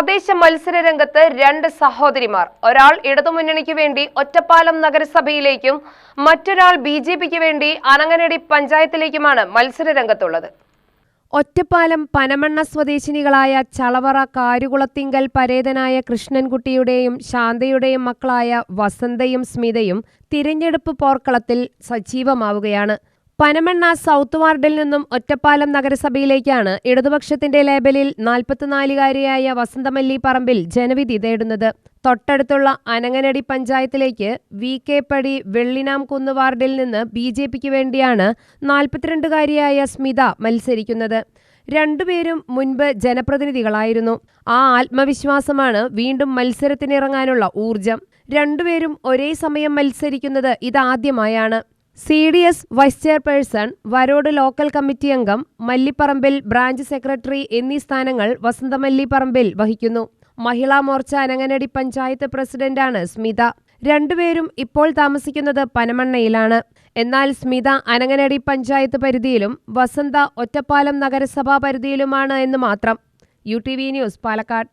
തദ്ദേശ മത്സര രംഗത്ത് രണ്ട് സഹോദരിമാർ. ഒരാൾ ഇടതുമുന്നണിക്ക് വേണ്ടി ഒറ്റപ്പാലം നഗരസഭയിലേക്കും മറ്റൊരാൾ ബി ജെ പിക്ക് വേണ്ടി അനങ്ങനടി പഞ്ചായത്തിലേക്കുമാണ് മത്സര രംഗത്തുള്ളത്. ഒറ്റപ്പാലം പനമണ്ണ സ്വദേശിനികളായ ചളവറ കാരുകുളത്തിങ്കൽ പരേതനായ കൃഷ്ണൻകുട്ടിയുടെയും ശാന്തയുടെയും മക്കളായ വസന്തയും സ്മിതയും തിരഞ്ഞെടുപ്പ് പോർക്കളത്തിൽ സജീവമാവുകയാണ്. പനമണ്ണ സൗത്ത് വാർഡിൽ നിന്നും ഒറ്റപ്പാലം നഗരസഭയിലേക്കാണ് ഇടതുപക്ഷത്തിന്റെ ലേബലിൽ നാൽപ്പത്തിനാലുകാരിയായ വസന്തമല്ലി പറമ്പിൽ ജനവിധി തേടുന്നത്. തൊട്ടടുത്തുള്ള അനങ്ങനടി പഞ്ചായത്തിലേക്ക് വി കെ പടി വെള്ളിനാംകുന്ന് വാർഡിൽ നിന്ന് ബി ജെ പിക്ക് വേണ്ടിയാണ് നാൽപ്പത്തിരണ്ടുകാരിയായ സ്മിത മത്സരിക്കുന്നത്. രണ്ടുപേരും മുൻപ് ജനപ്രതിനിധികളായിരുന്നു. ആ ആത്മവിശ്വാസമാണ് വീണ്ടും മത്സരത്തിനിറങ്ങാനുള്ള ഊർജം രണ്ടുപേരും ഒരേ സമയം മത്സരിക്കുന്നത് ഇതാദ്യമായാണ്. C D S vice chairperson Varode local committee അംഗം മല്ലിപ്പറമ്പിൽ ബ്രാഞ്ച് സെക്രട്ടറി എന്നീ സ്ഥാനങ്ങൾ വസന്തമല്ലിപ്പറമ്പിൽ വഹിക്കുന്നു. മഹിളാ മോർച്ച അനങ്ങനടി പഞ്ചായത്ത് പ്രസിഡന്റാണ് സ്മിത. രണ്ടുപേരും ഇപ്പോൾ താമസിക്കുന്നത് പനമണ്ണയിലാണ്. എന്നാൽ സ്മിത അനങ്ങനടി പഞ്ചായത്ത് പരിധിയിലും വസന്ത ഒറ്റപ്പാലം നഗരസഭാ പരിധിയിലുമാണ് എന്ന് മാത്രം. U T V news Palakkad.